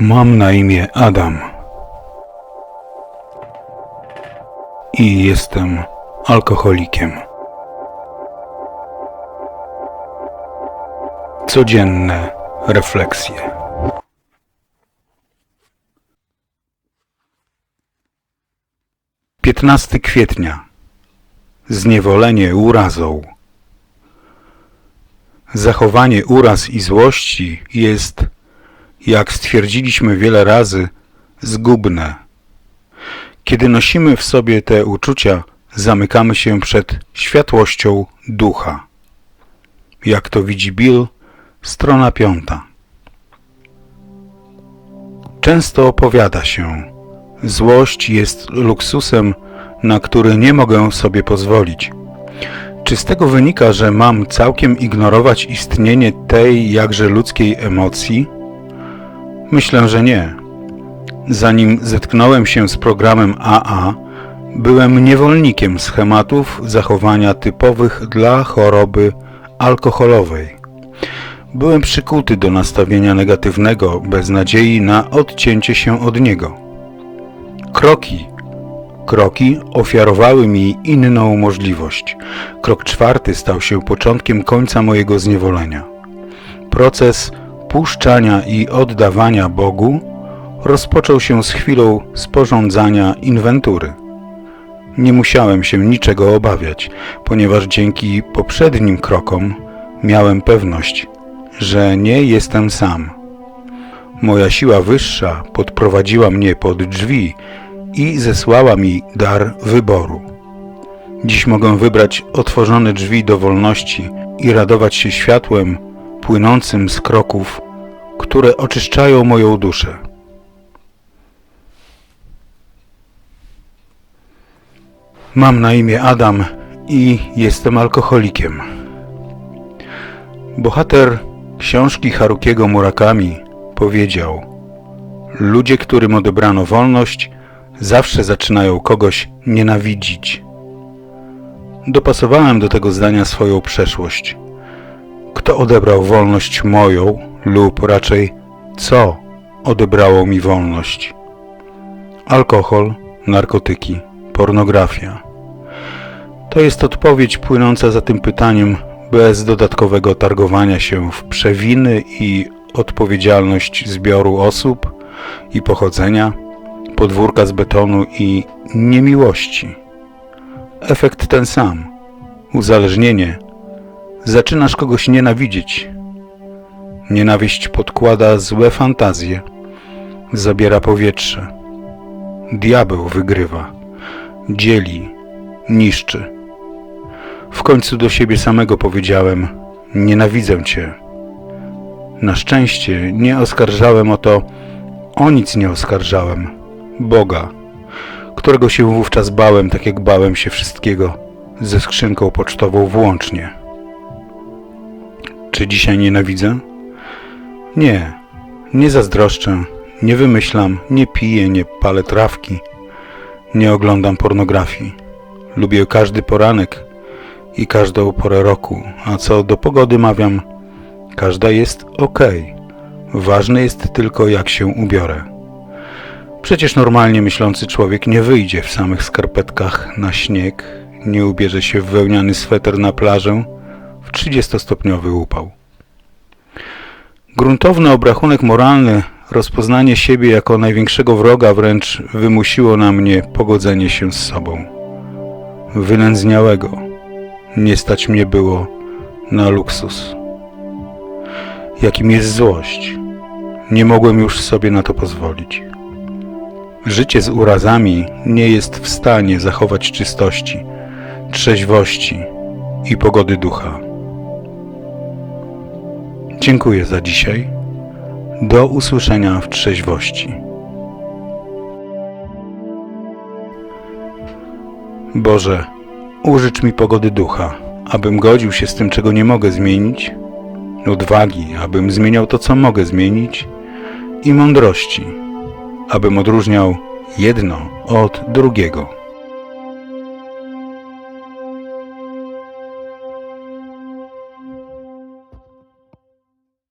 Mam na imię Adam. I jestem alkoholikiem. Codzienne refleksje. Piętnasty kwietnia. Zniewolenie urazą. Zachowanie uraz i złości jest, jak stwierdziliśmy wiele razy, zgubne. Kiedy nosimy w sobie te uczucia, zamykamy się przed światłością ducha. Jak to widzi Bill, strona piąta. Często opowiada się, złość jest luksusem, na który nie mogę sobie pozwolić. Czy z tego wynika, że mam całkiem ignorować istnienie tej jakże ludzkiej emocji? Myślę, że nie. Zanim zetknąłem się z programem AA, byłem niewolnikiem schematów zachowania typowych dla choroby alkoholowej. Byłem przykuty do nastawienia negatywnego, bez nadziei na odcięcie się od niego. Kroki, kroki ofiarowały mi inną możliwość. Krok czwarty stał się początkiem końca mojego zniewolenia. Proces puszczania i oddawania Bogu rozpoczął się z chwilą sporządzania inwentury. Nie musiałem się niczego obawiać, ponieważ dzięki poprzednim krokom miałem pewność, że nie jestem sam. Moja siła wyższa podprowadziła mnie pod drzwi i zesłała mi dar wyboru. Dziś mogę wybrać otworzone drzwi do wolności i radować się światłem płynącym z kroków, które oczyszczają moją duszę. Mam na imię Adam i jestem alkoholikiem. Bohater książki Harukiego Murakami powiedział: Ludzie, którym odebrano wolność, zawsze zaczynają kogoś nienawidzić. Dopasowałem do tego zdania swoją przeszłość. Kto odebrał wolność moją, lub raczej co odebrało mi wolność? Alkohol, narkotyki, pornografia. To jest odpowiedź płynąca za tym pytaniem bez dodatkowego targowania się w przewiny i odpowiedzialność zbioru osób i pochodzenia, podwórka z betonu i niemiłości. Efekt ten sam. Uzależnienie. Zaczynasz kogoś nienawidzieć. Nienawiść podkłada złe fantazje, zabiera powietrze. Diabeł wygrywa, dzieli, niszczy. W końcu do siebie samego powiedziałem: Nienawidzę cię. Na szczęście nie oskarżałem o to, o nic nie oskarżałem. Boga, którego się wówczas bałem, tak jak bałem się wszystkiego, ze skrzynką pocztową włącznie. Czy dzisiaj nienawidzę? Nie, nie zazdroszczę, nie wymyślam, nie piję, nie palę trawki, nie oglądam pornografii. Lubię każdy poranek i każdą porę roku, a co do pogody mawiam, każda jest ok. Ważne jest tylko jak się ubiorę. Przecież normalnie myślący człowiek nie wyjdzie w samych skarpetkach na śnieg, nie ubierze się w wełniany sweter na plażę 30-stopniowy upał. Gruntowny obrachunek moralny, rozpoznanie siebie jako największego wroga wręcz wymusiło na mnie pogodzenie się z sobą. Wylędzniałego. Nie stać mnie było na luksus. Jakim jest złość. Nie mogłem już sobie na to pozwolić. Życie z urazami nie jest w stanie zachować czystości, trzeźwości i pogody ducha. Dziękuję za dzisiaj. Do usłyszenia w trzeźwości. Boże, użycz mi pogody ducha, abym godził się z tym, czego nie mogę zmienić, odwagi, abym zmieniał to, co mogę zmienić, i mądrości, abym odróżniał jedno od drugiego.